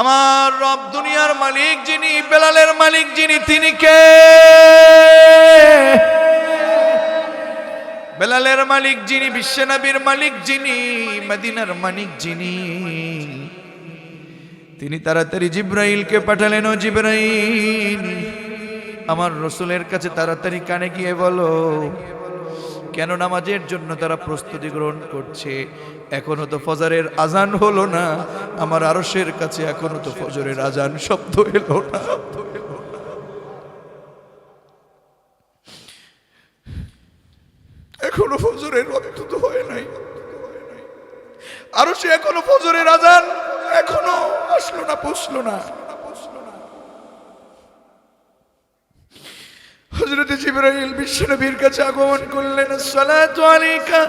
আমার রব দুনিয়ার মালিক যিনি, বেলালের মালিক যিনি, তিনি কে? বেলালের মালিক যিনি, বিশ্বনবীর মালিক যিনি, মদিনার মালিক যিনি। তিনি তাড়াতাড়ি জিব্রাইলকে পাঠালেন, ও জিব্রাইল। আমার রসুলের কাছে তাড়াতাড়ি কানে গিয়ে বলো কেন নামাজের জন্য তারা প্রস্তুতি গ্রহণ করছে? এখনও তো ফজরের আজান হলো না। আমার আরসের কাছে এখনও তো ফজরের আজান শব্দ এলো না। এখনও ফজরের রক্ত তো হয় নাই। আরও সে এখনও ফজরের আজান এখনও আসলো না, পুষলো না। হযরত জিবরাইল বিশ্বনবীর কাছে আগমন করলেন, আসসালাতু আলাইকা,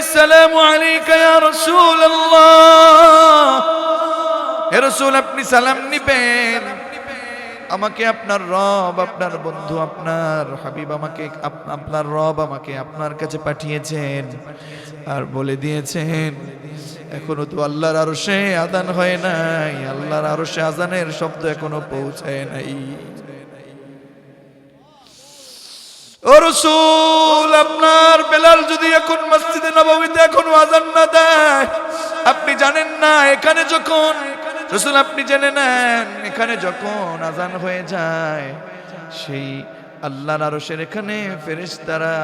আসসালামু আলাইকা ইয়া রাসূলুল্লাহ। হে রাসূল, আপনি সালাম নিবেন। আমাকে আপনার রব, আপনার বন্ধু, আপনার হাবিব আমাকে, আপনার রব আমাকে আপনার কাছে পাঠিয়েছেন আর বলে দিয়েছেন, এখনও তো আল্লাহর আরশে আদান হয় নাই, আল্লাহর আরশে আজানের শব্দ এখনও পৌঁছায় নাই। ও রসুল, আপনার বেলাল যদি এখন মসজিদে নবমীতে এখনও আজান না দেয়, আপনি জানেন না, এখানে যখন, রসুল আপনি জেনে নেন, এখানে যখন আজান হয়ে যায়, সেই আল্লাহর আরশের এখানে ফেরেশতারা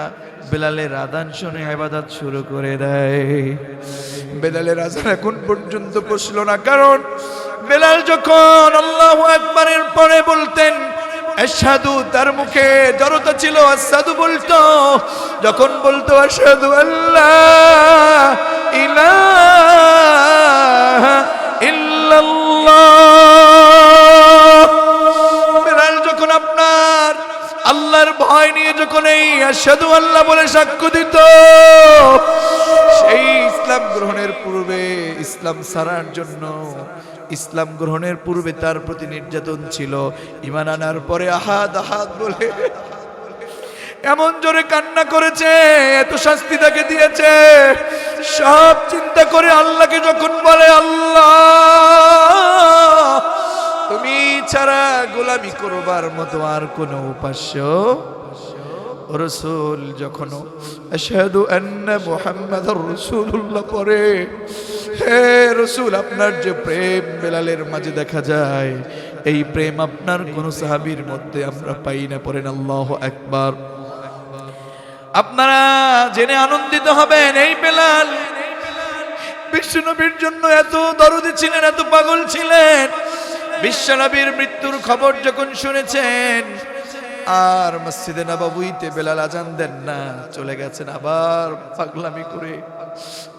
বেলালের আদান শুনে ইবাদত শুরু করে দেয়। বেলালের আজান এখন পর্যন্ত বসল না, কারণ বেলাল যখন আল্লাহ আকবারের পরে বলতেন আসাদু তার মুখে জড়তা ছিল আসাদু বলতো, যখন বলতো আসাদু আল্লাহ যখন আপনার আল্লাহর ভয় নিয়ে যখন এই আসাদু আল্লাহ বলে সাক্ষ্য দিত, সেই ইসলাম গ্রহণের পূর্বে ইসলাম সারার জন্য, ইসলাম গ্রহণের পূর্বে তার প্রতি নির্যাতন ছিল। ইমান আনার পরে আহাদ আহাদ বলে, এমন জোরে কান্না করেছে, এত শাস্তি তাকে দিয়েছে। সব চিন্তা করে আল্লাহকে যখন বলে, আল্লাহ, তুমি ছাড়া গোলামি করবার মতো আর কোনো উপাস্য রসুল যখন আশহাদু আন্না মুহাম্মাদুর রাসূলুল্লাহ পরে হে রসুল, আপনার যে প্রেম বেলালের মাঝে দেখা যায়, এই প্রেম আপনার কোন সাহাবীর মধ্যে আমরা পাই না, পড়েন আল্লাহ একবার আপনারা জেনে আনন্দিত হবেন, এই বেলাল বিশ্বনবীর জন্য এত দরদি ছিলেন, এত পাগল ছিলেন। বিশ্বনবীর মৃত্যুর খবর যখন শুনেছেন আর মসজিদে নবাবুইতে বেলাল আজান দেন না, চলে গেছেন আবার পাগলামি করে,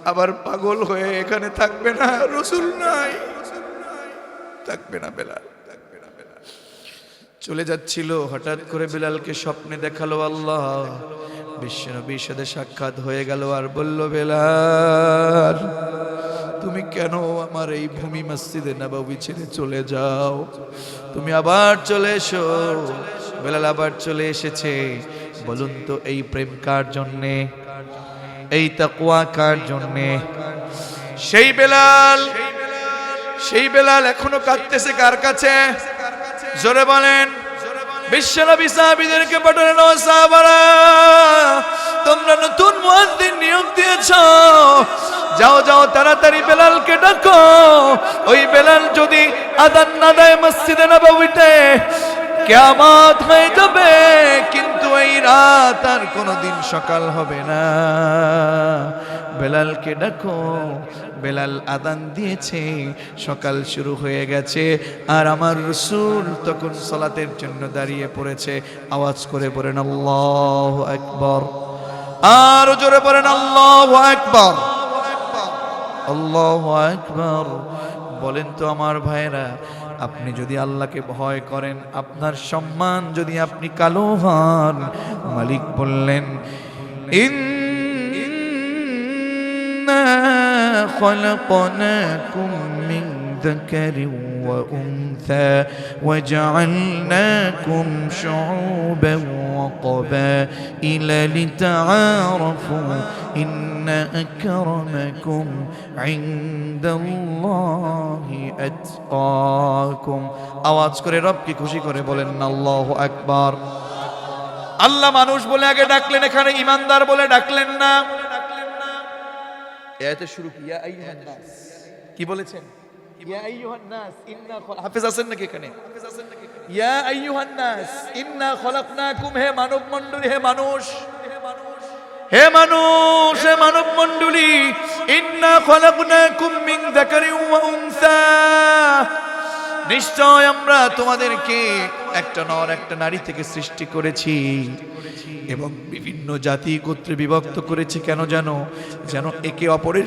আবার পাগল হয়ে এখানে থাকবে না, রসুল নাই, থাকবে না বেলাল চলে যাচ্ছিল, হঠাৎ করে বেলালকে স্বপ্নে দেখাল আল্লাহ। বিশ্বনবীর সাথে সাক্ষাৎ হয়ে গেল আর বলল, বেলাল, তুমি কেন আমার এই ভূমি মসজিদে নবাবী ছেড়ে চলে যাও? তুমি আবার চলে এসো। বেলাল আবার চলে এসেছে। বলুন তো, এই প্রেম কার জন্যে? এই তাকুয়া কার জন্যে? সেই বেলাল সেই বেলাল এখনও কাঁদতেছে কার কাছে? জোরে বলেন। বিশ্বনবী তোমরা নতুন যাও যাও, তাড়াতাড়ি বেলালকে ওই বেলাল যদি আদান না দেয় মসজিদে নববীতে কিয়ামত হয়ে যাবে, কিন্তু এই রাত আর কোনোদিন সকাল হবে না। বেলালকে ডাকো, বেলাল আদান দিয়েছে, সকাল শুরু হয়ে গেছে, আর আমার রসুল তখন সলাতের জন্য দাঁড়িয়ে পড়েছে। আওয়াজ করে পড়েন আল্লাহ একবার আর জোরে পড়েন আল্লাহ একবার আল্লাহ একবার বলেন তো আমার ভাইরা আপনি যদি আল্লাহকে ভয় করেন, আপনার সম্মান যদি আপনি কালো হন, মালিক বললেন, ইন্না খলকনাকুম ذكر وأنثى وجعلناكم شعوبا وقبائل لتعارفوا إن أكرمكم عند الله أتقاكم আওয়াজ করে রবকে খুশি করে বলেন আল্লাহ আকবার আল্লাহ মানুষ বলে আগে ডাকলেন এখানে ইমানদার বলে ডাকলেন না এতে শুরু কি ইয়া আইয়ুহান নাস কি বলেছেন ইয়া আইয়ুহান নাস ইন্না খল- হাফেজ আছেন নাকি এখানে? ইয়া আইয়ুহান নাস ইন্না খলাকনাকুম হে মানব মণ্ডলী হে মানুষ। হে মানুষ হে মানব মণ্ডলী ইন্না খলাকনাকুম মিন যাকারিন ওয়া উনসা। নিশ্চয় আমরা তোমাদেরকে একটা নর, একটা নারী থেকে সৃষ্টি করেছি। এবং বিভিন্ন জাতি গোত্রে বিভক্ত করেছি, কেন জানো? যেন একে অপরের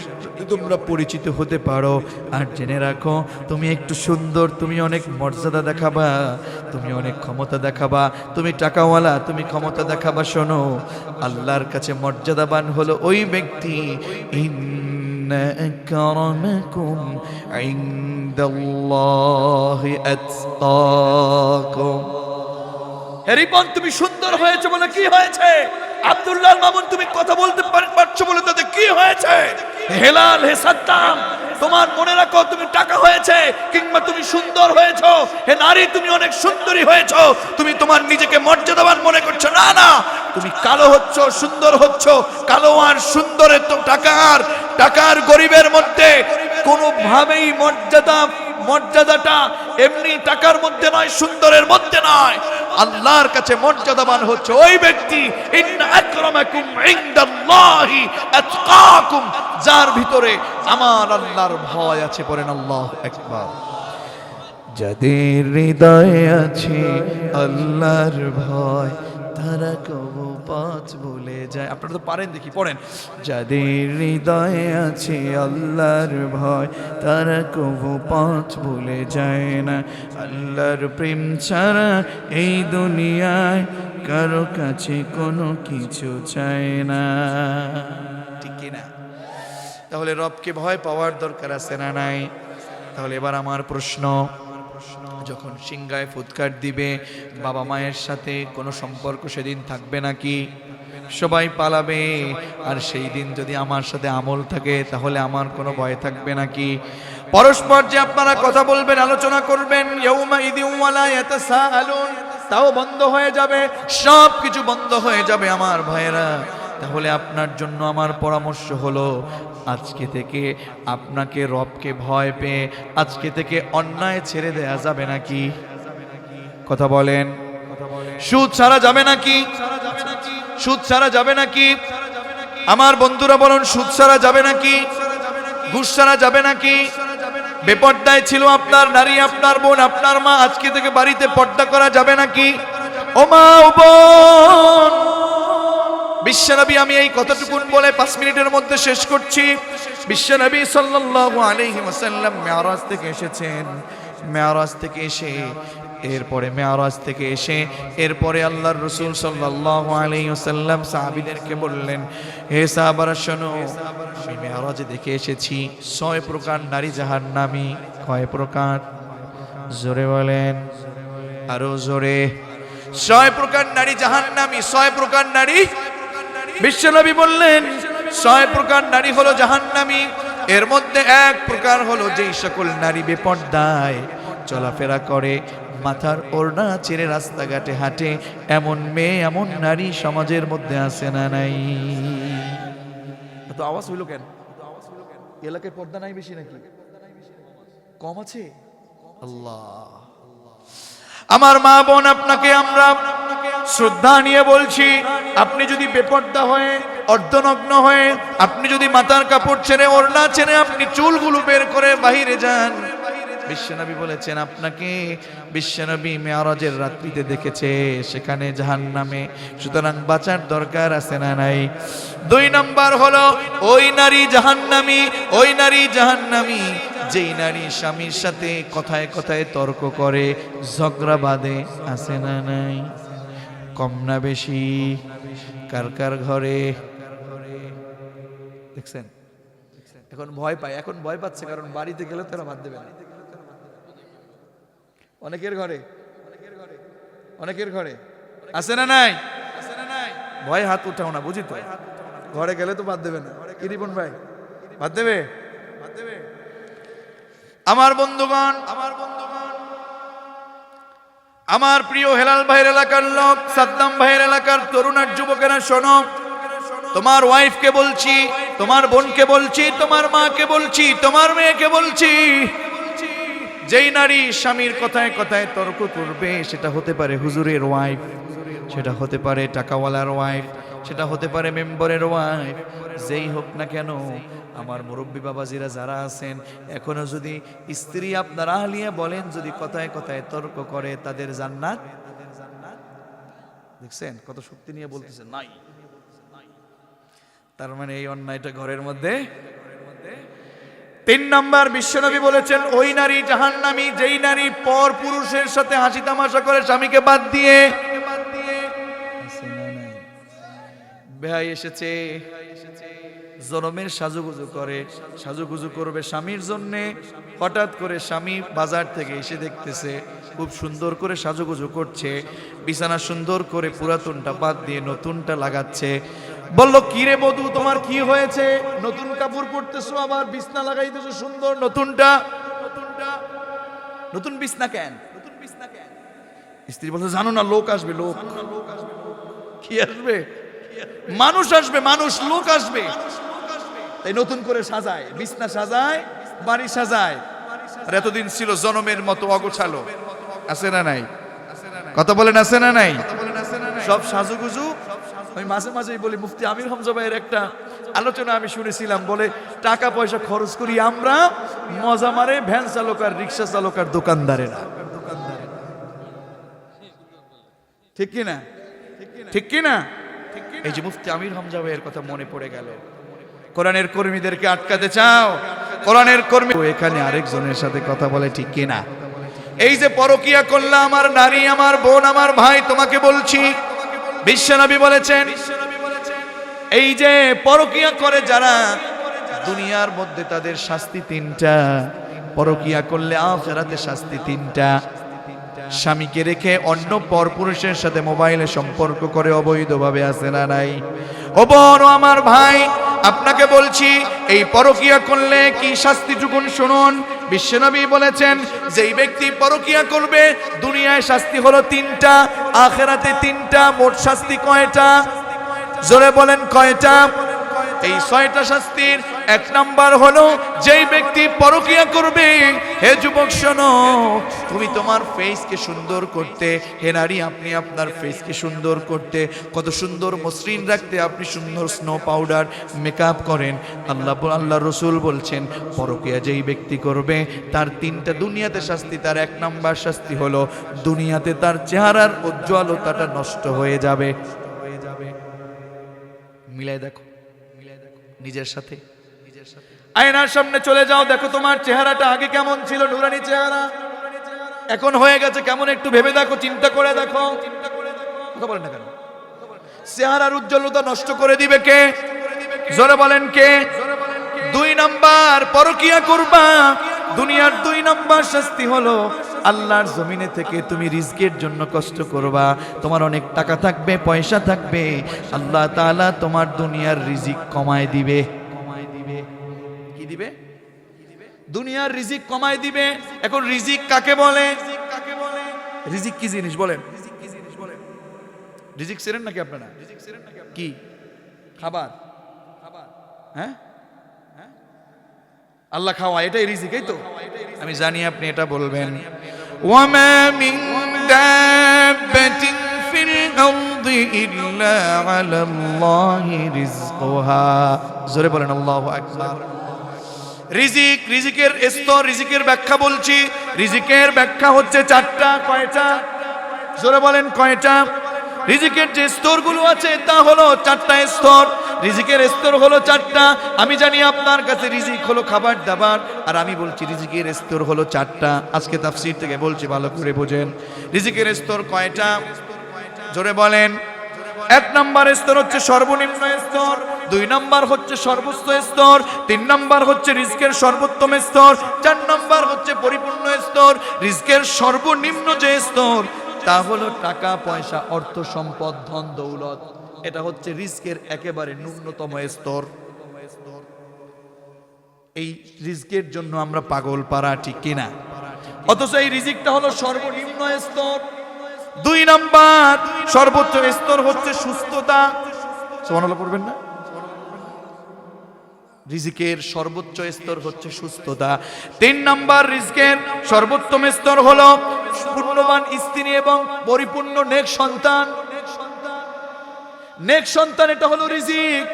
তোমরা পরিচিত হতে পারো। আর জেনে রাখো, তুমি একটু সুন্দর, তুমি অনেক মর্যাদা দেখাবা, তুমি অনেক ক্ষমতা দেখাবা, তুমি টাকাওয়ালা, তুমি ক্ষমতা দেখাবা, শোনো। আল্লাহর কাছে মর্যাদাবান হলো ওই ব্যক্তি। إن أكرمكم عند الله أتقاكم রিপন তুমি সুন্দর হয়েছে বলে কি হয়েছে আব্দুল্লাহ মামুন, তুমি কথা বলতে পার- পারছ বলে তাতে কি হয়েছে? হেলাল হে সাদ্দাম, তোমার মনে রাখো তুমি টাকা হয়েছে কিংবা তুমি সুন্দর হয়েছো। হে নারী, তুমি অনেক সুন্দরী হয়েছো। তুমি তোমার নিজেকে মর্যাদাবান মনে করছ। না না, তুমি কালো হচ্ছ, সুন্দর হচ্ছ। কালো আর সুন্দরের তো টাকার টাকার গরিবের মধ্যে কোনোভাবেই মর্যাদা, মর্যাদাটা এমনি টাকার মধ্যে নয়, সুন্দরের মধ্যে নয়। আল্লাহর কাছে মর্যাদাবান হচ্ছে ওই ব্যক্তি যার ভিতরে আমার আল্লাহর ভয় আছে পড়েন আল্লাহ একবার যাদের হৃদয়ে আছে আল্লাহর ভয় তারা কবু পথ ভুলে যায়। আপনারা তো পারেন দেখি পড়েন। যাদের হৃদয়ে আছে আল্লাহর ভয় তারা কবু পথ ভুলে যায় না। আল্লাহর প্রেম ছাড়া এই দুনিয়ায় কারও কাছে কোনো কিছু চায় না। ঠিক কিনা? তাহলে রবকে ভয় পাওয়ার দরকার আছে না নাই? তাহলে এবার আমার প্রশ্ন যখন সিংগায় ফুৎকার দিবে, বাবা মায়ের সাথে কোনো সম্পর্ক সেদিন থাকবে নাকি? সবাই পালাবে, আর সেই দিন যদি আমার সাথে আমল থাকে, তাহলে আমার কোনো ভয় থাকবে নাকি? পরস্পর যে আপনারা কথা বলবেন, আলোচনা করবেন তাও বন্ধ হয়ে যাবে সব কিছু বন্ধ হয়ে যাবে আমার ভাইয়েরা। তাহলে আপনার জন্য আমার পরামর্শ হলো, আজকে থেকে আপনাকে রবকে ভয় পেয়ে আজকে থেকে অন্যায় ছেড়ে দেয়া যাবে নাকি? কথা বলেন। সুদ ছাড়া যাবে নাকি? সুদ ছাড়া যাবে নাকি? আমার বন্ধুরা বলুন, সুদ ছাড়া যাবে নাকি? ঘুষ ছাড়া যাবে নাকি? বেপর্দায় ছিল আপনার নারী, আপনার বোন, আপনার মা, আজকে থেকে বাড়িতে পর্দা করা যাবে নাকি? ও মা বোন! বিশ্বনবী, আমি এই কথাটুকুন বলে পাঁচ মিনিটের মধ্যে শেষ করছি। বিশ্বনবী সাল্লাল্লাহু আলাইহি ওয়াসাল্লাম মেয়ারাজ থেকে এসেছেন। মেয়ারাজ থেকে এসে, এরপরে মেয়ারাজ থেকে এসে, এরপরে আল্লাহর রসুল সাল্লাল্লাহু আলাইহি ওয়াসাল্লাম সাহাবীদেরকে বললেন, হে সাহাবারা, শোনো, আমি মেয়ারাজে দেখে এসেছি। ছয় প্রকার নারী জাহান্নামী। কয় প্রকার? জোরে বলেন, আরও জোরে। ছয় প্রকার নারী জাহান্নামী, ছয় প্রকার নারী বিশ্বনবী বললেন ছয় প্রকার নারী হলো জাহান্নামী এর মধ্যে এক প্রকার হলো যেই সকল নারী বেপর্দায় চলাফেরা করে মাথার ওড়না ছেড়ে রাস্তাঘাটে হাঁটে এমন মেয়ে এমন নারী সমাজের মধ্যে আছে না নাই? তো আওয়াজ হইল কেন? এলাকায় পর্দা নাই বেশি নাকি? কম আছে? আল্লাহ। আমার মা বোন আপনাকে আমরা শ্রদ্ধা নিয়ে বলছি, আপনি যদি বেপর্দা হয়ে, অর্ধনগ্ন হয়ে, আপনি যদি মাথার কাপড় ছেড়ে, ওড়না ছেড়ে আপনি চুলগুলো বের করে বাহিরে যান। বিশ্বনবী বলেছেন, আপনাকে বিশ্বনবী মেয়ারজের রাত্রিতে দেখেছে, সেখানে জাহান নামে সুতরাং বাঁচার দরকার আছে না নাই? দুই নাম্বার হলো, ওই নারী জাহান্নামী, ওই নারী জাহান্নামী, যেই নারী স্বামীর সাথে কথায় কথায় তর্ক করে, ঝগড়া বাঁধে, আছে না নাই? কম না বেশি, কার কার ঘরে? দেখছেন? এখন ভয় পায়, এখন ভয় পাচ্ছে, কারণ বাড়িতে গেলে তারা বাদ দেবে না। অনেকের ঘরে। অনেকের ঘরে। আছে না নাই? ভয় হাত উঠাও না, বুঝি তো? ঘরে গেলে তো বাদ দেবে না। কি ভাই? বাদ দেবে? আমার বন্ধুগণ আমার বন্ধুগণ আমার প্রিয় হেলাল ভাইয়ের এলাকার লোক, সাদ্দাম ভাইয়ের এলাকার তরুণ আর যুবকেরা, শোনো। তোমার ওয়াইফকে বলছি, তোমার বোনকে বলছি, তোমার মাকে বলছি, তোমার মেয়েকে বলছি। যেই নারী স্বামীর কথায় কথায় তর্ক করবে, সেটা হতে পারে হুজুরের ওয়াইফ সেটা হতে পারে টাকাওয়ালার ওয়াইফ সেটা হতে পারে মেম্বারের ওয়াইফ যেই হোক না কেন আমার মুরব্বী বাবাজিরা যারা আছেন, এখনও যদি স্ত্রী আপনার আহলিয়া বলেন, যদি কথায় কথায় তর্ক করে, তাদের জান্নাত? দেখছেন? কত শক্তি নিয়ে বলতেছেন নাই। তার মানে এই অন্যায়টা ঘরের মধ্যে? তিন নম্বর, বিশ্বনবী বলেছেন, ওই নারী জাহান্নামী, যেই নারী পর পুরুষের সাথে হাসি তামাশা করে স্বামীকে বাদ দিয়ে। বেহাই এসেছে। জনমের সাজুগুজু করে সাজুগুজু করবে স্বামীর জন্যে। হঠাৎ করে স্বামী বাজার থেকে এসে দেখতেছে খুব সুন্দর করে সাজুগুজু করছে বিছানা সুন্দর করে পুরাতনটা বাদ দিয়ে নতুনটা লাগাচ্ছে। বলল কি রে বধু তোমার কি হয়েছে? নতুন কাপড় পরতেছো আবার বিছনা লাগাইতেছো সুন্দর নতুনটা? নতুনটা? নতুন বিছনা কেন? নতুন বিছনা কেন? স্ত্রী বলছে জানো না লোক আসবে লোক। কি আসবে? মানুষ আসবে মানুষ লোক আসবে। তাই নতুন করে সাজায়। বিছনা সাজায়, বাড়ি সাজায়। আর এতদিন ছিল জনমের মতো অগোছালো। আছে না নাই? কথা বলেন, আছে না নাই? সব সাজুগুজু। আমি মাঝে মাঝেই বলি, মুফতি আমির হামজা ভাইয়ের একটা আলোচনা আমি শুনেছিলাম, বলে টাকা পয়সা খরচ করি আমরা, মজা মারে, ভ্যান চালক আর রিক্সা চালক আর দোকানদারেরা। ঠিক কি না? ঠিক কি না? এই যে মুফতি আমির হামজা ভাইয়ের কথা মনে পড়ে গেল। কোরআনের কর্মীদেরকে আটকাতে চাও? কোরআনের কর্মী এখানে আরেকজনের সাথে কথা বলে ঠিক কি না এই যে পরকিয়া করলা আমার নারী, আমার বোন, আমার ভাই, তোমাকে বলছি, বিশ্বনবী বলেছেন, এই যে পরকিয়া করে যারা, দুনিয়ার মধ্যে তাদের শাস্তি তিনটা, পরকিয়া করলে আখেরাতে শাস্তি তিনটা। স্বামীকে রেখে অন্য পরপুরুষের সাথে মোবাইলে সম্পর্ক করে অবৈধভাবে আসে না নাই? ও ও আমার ভাই, আপনাকে বলছি, এই পরকিয়া করলে কি শাস্তি শাস্তিটুকুন শুনুন? বিশ্বনবী বলেছেন, যেই ব্যক্তি পরকিয়া করবে, দুনিয়ায় শাস্তি হলো তিনটা, আখেরাতে তিনটা, মোট শাস্তি কয়টা? জোরে বলেন কয়টা? এই ছয়টা শাস্তির এক নাম্বার হলো, যেই ব্যক্তি পরকিয়া করবে, হে যুবক শোনো, তুমি তোমার ফেসকে সুন্দর করতে, হে নারী, আপনি আপনার ফেসকে সুন্দর করতে, কত সুন্দর মসৃণ রাখতে আপনি সুন্দর স্নো পাউডার মেকআপ করেন। আল্লাহ আল্লাহ রসুল বলছেন, পরকিয়া যেই ব্যক্তি করবে, তার তিনটা দুনিয়াতে শাস্তি, তার এক নাম্বার শাস্তি হলো, দুনিয়াতে তার চেহারার উজ্জ্বলতাটা নষ্ট হয়ে যাবে। হয়ে মিলাই দেখো। নিজের সাথে। আয়নার সামনে চলে যাও, দেখো তোমার চেহারাটা আগে কেমন ছিল, নুরানি চেহারা। এখন হয়ে গেছে কেমন একটু ভেবে দেখো, চিন্তা করে দেখো। কথা বলেন না কেন? চেহারার উজ্জ্বলতা নষ্ট করে দিবে কে? জোরে বলেন কে? দুই নাম্বার পরকিয়া করবা। দুনিয়ার দুই নাম্বার শাস্তি হলো আল্লাহর জমিনে থেকে তুমি রিজকের জন্য কষ্ট করবা। তোমার অনেক টাকা থাকবে, পয়সা থাকবে। আল্লাহ তাআলা তোমার দুনিয়ার রিজিক কমায় দিবে। কমায় দিবে কি দিবে? দুনিয়ার রিজিক কমায় দিবে। এখন রিজিক কাকে বলে? রিজিক কি জিনিস বলেন? রিজিক সেরেন নাকি আপনারা? কি? খাবার? হ্যাঁ? আল্লাহ খাওয়া এটাই রিজিক এই তো? আমি জানি আপনি এটা বলবেন। ওয়ামা মিন দাব্বাতিন ফিল আরদি ইল্লা আলাল্লাহি রিজকুহা। জোরে বলেন আল্লাহু আকবার। রিজিক রিজিকের স্তর রিজিকের ব্যাখ্যা বলছি। রিজিকের ব্যাখ্যা হচ্ছে চারটা কয়টা? জোরে বলেন কয়টা? রিজিকের যে স্তরগুলো আছে তা হলো চারটা স্তর। রিজিকের স্তর হলো চারটা। আমি জানি আপনার কাছে রিজিক হলো খাবার, দাবার, আর আমি বলছি রিজিকের স্তর হলো চারটা। আজকে তাফসির থেকে বলছি ভালো করে বোঝেন। রিজিকের স্তর কয়টা? জোরে বলেন। এক নম্বর স্তর হচ্ছে সর্বনিম্ন স্তর, দুই নাম্বার হচ্ছে সর্বোচ্চ স্তর, তিন নাম্বার হচ্ছে রিস্কের সর্বোত্তম স্তর, চার নাম্বার হচ্ছে পরিপূর্ণ স্তর রিস্কের সর্বনিম্ন যে স্তর, তা হলো টাকা, পয়সা, অর্থ, সম্পদ, ধন, দৌলত। এটা হচ্ছে রিস্কের একেবারে ন্যূনতম স্তর। এই রিজিকের জন্য আমরা পাগল পারা ঠিক কিনা? অথচ এই রিজিকটা হলো সর্বনিম্ন স্তর। দুই নাম্বার, সর্বোচ্চ স্তর হচ্ছে সুস্থতা। সুবহানাল্লাহ করবেন না? রিজিকের সর্বোচ্চ স্তর হচ্ছে সুস্থতা। তিন নাম্বার রিজিকের সর্বোত্তম স্তর হলো পূর্ণবান স্ত্রী এবং পরিপূর্ণ নেক সন্তান। নেক সন্তান এটা হলো রিজিক।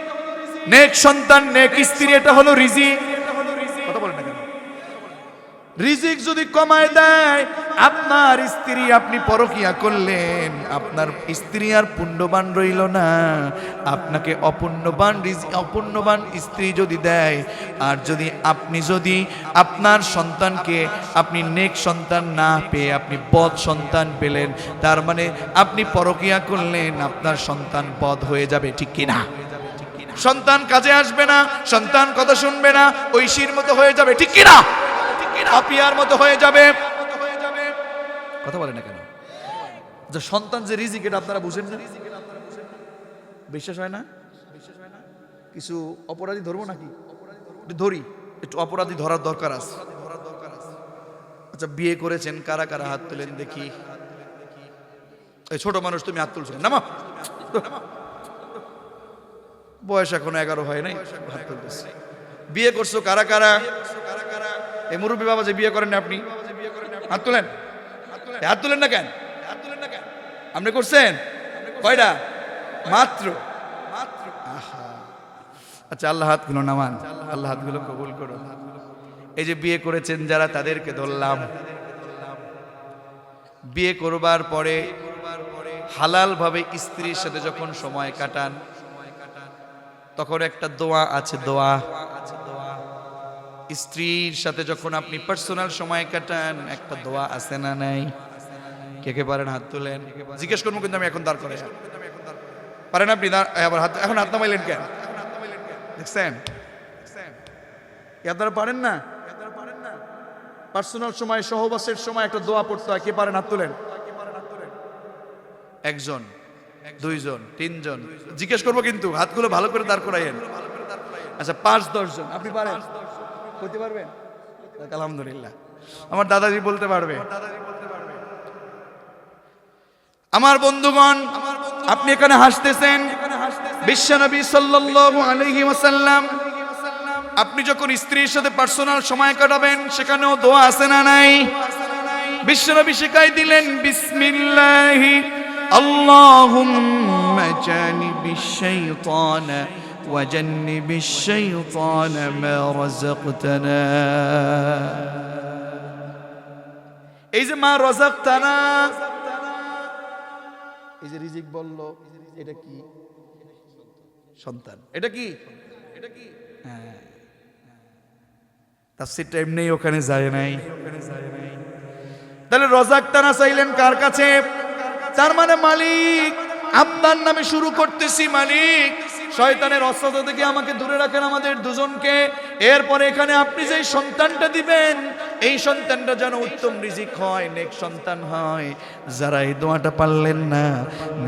নেক সন্তান নেক স্ত্রী এটা হলো রিজিক। রিজিক যদি কমায় দেয়, আপনার স্ত্রী আপনি পরকিয়া করলেন, আপনার স্ত্রী আর পুণ্যবান রইল না। আপনাকে অপুণ্যবান অপুণ্যবান স্ত্রী যদি দেয়, আর যদি আপনি যদি আপনার সন্তানকে আপনি নেক সন্তান না পেয়ে আপনি বদ সন্তান পেলেন, তার মানে আপনি পরকিয়া করলেন, আপনার সন্তান বদ হয়ে যাবে, ঠিক কিনা? সন্তান কাজে আসবে না, সন্তান কথা শুনবে না, ঐশীর মতো হয়ে যাবে, ঠিক কিনা? পাপিয়ার মতো হয়ে যাবে। কথা বলে না কেন? যে সন্তান যে রিজিক, এটা আপনারা বুঝেন না? বিশ্বাস হয় না? কিছু অপরাধী ধরবো নাকি? ধরি। একটু অপরাধী ধরার দরকার আছে। আচ্ছা বিয়ে করেছেন, কারা কারা হাত তোলেন দেখি। এই ছোট মানুষ, তুমি হাত তুলছো নামা বয়স এখনও এগারো হয় নাই, হাত তুলতেছে। বিয়ে করছ কারা কারা? এই মুরব্বী বাবা যে বিয়ে করেন না আপনি? হাত তোলেন। তুলেন এ হাত তুলেন না কেন? আপনি করছেন? কয়টা? মাত্র। আহা। আচ্ছা আল্লাহ হাতগুলো নামান। আল্লাহ হাতগুলো কবুল করো এই যে বিয়ে করেছেন যারা, তাদেরকে ধরলাম। বিয়ে করবার পরে হালাল ভাবে স্ত্রীর সাথে যখন সময় কাটান, তখন একটা দোয়া আছে, দোয়া। স্ত্রীর সাথে যখন আপনি পার্সোনাল সময় কাটান, একটা দোয়া আছে না নাই? কে কে পারেন হাত তুলেন? জিজ্ঞেস করব কিন্তু আমি এখন দাঁড় করে পারেন আপনি আবার হাত এখন হাত নামাইলেন কেন? দেখছেন? আপনারা পারেন না? পার্সোনাল সময়, সহবাসের সময় একটা দোয়া পড়তে হয়। কে পারেন হাত তুলেন? একজন, দুইজন, তিনজন। জিজ্ঞেস করব কিন্তু হাতগুলো ভালো করে দাঁড় করাইয়েন। আচ্ছা পাঁচ, দশজন। আপনি পারেন? হইতে পারবেন? আলহামদুলিল্লাহ। আমার দাদাজি বলতে পারবে। আমার বন্ধুগণ আপনি এখানে হাসতেছেন। বিশ্বনবী সাল্লাল্লাহু আলাইহি ওয়াসাল্লাম আপনি যখন স্ত্রীর সাথে পার্সোনাল সময় কাটাবেন সেখানেও দোয়া আছে না নাই? বিশ্বনবী শেখাই দিলেন বিসমিল্লাহি আল্লাহুম্মা জানিবিশ শাইতানা وجنب الشيطان ما رزقتنا এই যে মা রজাকতানা এই যে রিজিক বলল এটা কি সন্তান এটা কি এটা কি হ্যাঁ তাফসিরটা এমনি ওখানে যায় নাই তাহলে রজাক তানা চাইলেন কার কাছে তার মানে মালিক আপনার নামে শুরু করতেছি মালিক শয়তানের অস্ত্র থেকে আমাকে দূরে রাখেন আমাদের দুজনকে। এরপরে এখানে আপনি যে সন্তানটা দিবেন, এই সন্তানটা যেন উত্তম রিজিক হয়, নেক সন্তান হয়। যারা এই দোয়াটা পারলেন না,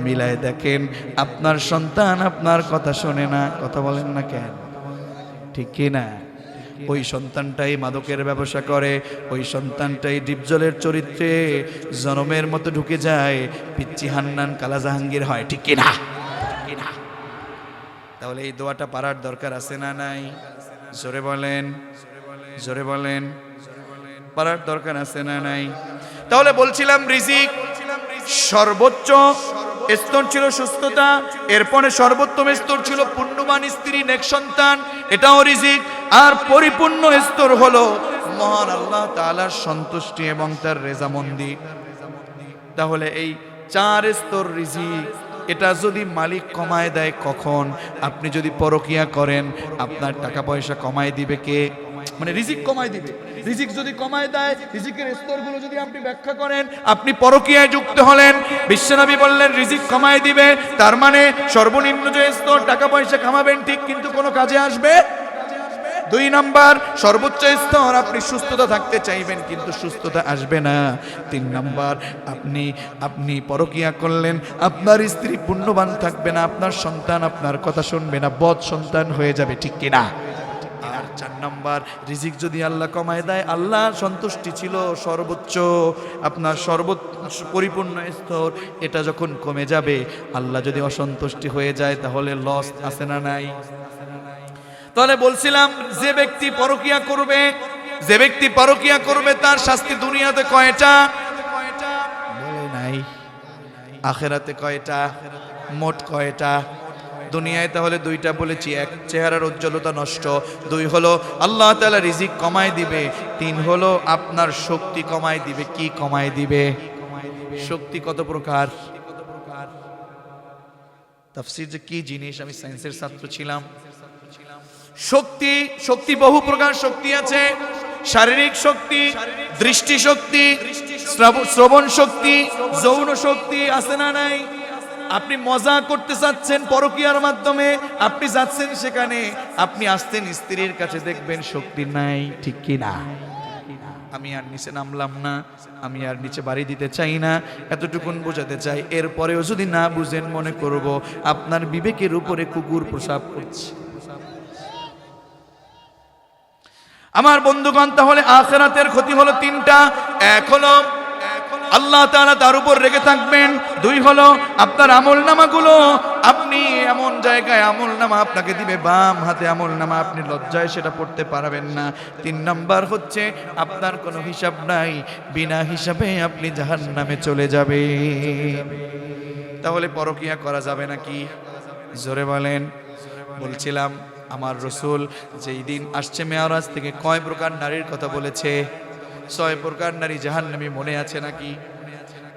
মিলায় দেখেন, আপনার সন্তান আপনার কথা শোনে না, কথা বলেন না কেন? ঠিক কি না? ওই সন্তানটাই মাদকের ব্যবসা করে, ওই সন্তানটাই ডিপজলের চরিত্রে জনমের মতো ঢুকে যায়, পিচ্চি হান্নান কালা জাহাঙ্গীর হয়, ঠিক কিনা কিনা তাহলে এই দোয়াটা পারার দরকার আছে না নাই? জোরে বলেন জোরে বলেন, পারার দরকার আছে না নাই? তাহলে বলছিলাম রিজিক, সর্বোচ্চ স্তর ছিল সুস্থতা, এরপরে সর্বোত্তম স্তর ছিল পুণ্যবান স্ত্রী, নেক সন্তান, এটাও রিজিক। আর পরিপূর্ণ স্তর হলো মহান আল্লাহ তাআলার সন্তুষ্টি এবং তার রেজামন্দি। তাহলে এই চার স্তর রিজিক এটা যদি মালিক কমায় দেয় কখন? আপনি যদি পরকিয়া করেন, আপনার টাকা পয়সা কমায় দিবে কে? মানে রিজিক কমায় দিবে। রিজিক যদি কমায় দেয়, রিজিকের স্তরগুলো যদি আপনি ব্যাখ্যা করেন, আপনি পরকীয়ায় যুক্ত হলেন। বিশ্বনবী বললেন, রিজিক কমায় দিবে। তার মানে সর্বনিম্ন যে স্তর টাকা পয়সা কামাবেন, ঠিক কিন্তু কোনো কাজে আসবে দুই নাম্বার, সর্বোচ্চ স্তর, আপনি সুস্থতা থাকতে চাইবেন, কিন্তু সুস্থতা আসবে না। তিন নাম্বার, আপনি আপনি পরকিয়া করলেন, আপনার স্ত্রী পুণ্যবান থাকবে না, আপনার সন্তান আপনার কথা শুনবে না বধ সন্তান হয়ে যাবে, ঠিক কিনা আর চার নাম্বার, রিজিক যদি আল্লাহ কমায় দেয়, আল্লাহ সন্তুষ্টি ছিল সর্বোচ্চ। আপনার সর্বোচ্চ, পরিপূর্ণ স্তর, এটা যখন কমে যাবে, আল্লাহ যদি অসন্তুষ্টি হয়ে যায়, তাহলে লস আছে না নাই? তাহলে বলছিলাম, যে ব্যক্তি পরকিয়া করবে, যে ব্যক্তি পরকিয়া করবে, তার শাস্তি দুনিয়াতে কয়টা? নাই। আখেরাতে কয়টা? মোট কয়টা? দুনিয়ায় তাহলে দুইটা বলেছি। এক, চেহারার উজ্জ্বলতা নষ্ট। দুই হলো, আল্লাহ তালা রিজিক কমায় দিবে। তিন হলো, আপনার শক্তি কমায় দিবে। কি কমায় দিবে? শক্তি কত প্রকার? তাফসির যে কি জিনিস, আমি সায়েন্সের ছাত্র ছিলাম। শক্তি শক্তি বহু প্রকার শক্তি আছে। শারীরিক শক্তি, দৃষ্টি শক্তি শ্রবণ শক্তি, যৌন শক্তি আছে না নাই? আপনি মজা করতে চাচ্ছেন পরকিয়ার মাধ্যমে, আপনি যাচ্ছেন সেখানে, আপনি আসতেন স্ত্রীর কাছে দেখবেন শক্তি নাই, ঠিক কি না? আমি আর নিচে নামলাম না, আমি আর নিচে বাড়ি দিতে চাই না, এতটুকুন বোঝাতে চাই। এরপরেও যদি না বুঝেন মনে করব, আপনার বিবেকের উপরে কুকুর প্রসাব করছে। আমার বন্ধুগণ, তাহলে আখেরাতের ক্ষতি হলো তিনটা। এক হলো, আল্লাহ তারা তার উপর রেগে থাকবেন। দুই হলো, আপনার আমল নামাগুলো আপনি এমন জায়গায় আমল নামা আপনাকে দিবে, বাম হাতে আমল নামা আপনি লজ্জায় সেটা পড়তে পারবেন না। তিন নাম্বার হচ্ছে, আপনার কোনো হিসাব নাই, বিনা হিসাবে আপনি জাহান্নামে চলে যাবে। তাহলে পরকিয়া করা যাবে নাকি? জোরে বলেন। বলছিলাম আমার রসুল, যেই দিন আসছে মেয়ারাজ থেকে কয় প্রকার নারীর কথা বলেছে? ছয় প্রকার নারী জাহান্নামী মনে আছে নাকি?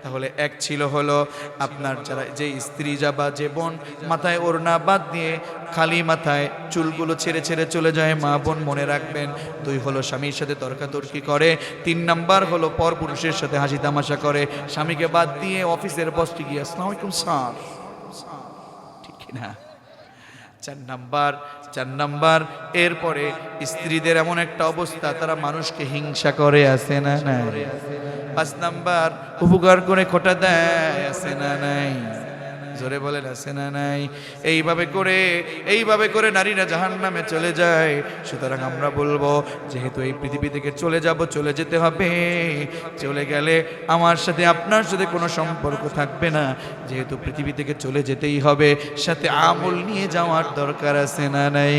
তাহলে এক ছিল হলো আপনার যারা যে স্ত্রী যা বা যে বোন মাথায় ওড়না বাদ দিয়ে খালি মাথায় চুলগুলো ছেড়ে ছেড়ে চলে যায়, মা বোন মনে রাখবেন। দুই হলো স্বামীর সাথে তর্কাতর্কি করে। তিন নাম্বার হলো পর পুরুষের সাথে হাসি তামাশা করে। স্বামীকে বাদ দিয়ে অফিসের বসটি গিয়ে, আসসালামু আলাইকুম স্যার। ঠিক না চার নাম্বার চার নাম্বার, এরপরে স্ত্রীদের এমন একটা অবস্থা, তারা মানুষকে হিংসা করে আসে না নাই? পাঁচ নাম্বার, উপকার করে খোটা দেয় আসে না নাই? জোরে বলেন, আছে না নাই? এইভাবে করে এইভাবে করে নারীরা জাহান নামে চলে যায়। সুতরাং আমরা বলব, যেহেতু এই পৃথিবী থেকে চলে যাব, চলে যেতে হবে। চলে গেলে আমার সাথে, আপনার সাথে কোনো সম্পর্ক থাকবে না। যেহেতু পৃথিবী থেকে চলে যেতেই হবে, সাথে আমল নিয়ে যাওয়ার দরকার আছে না নাই?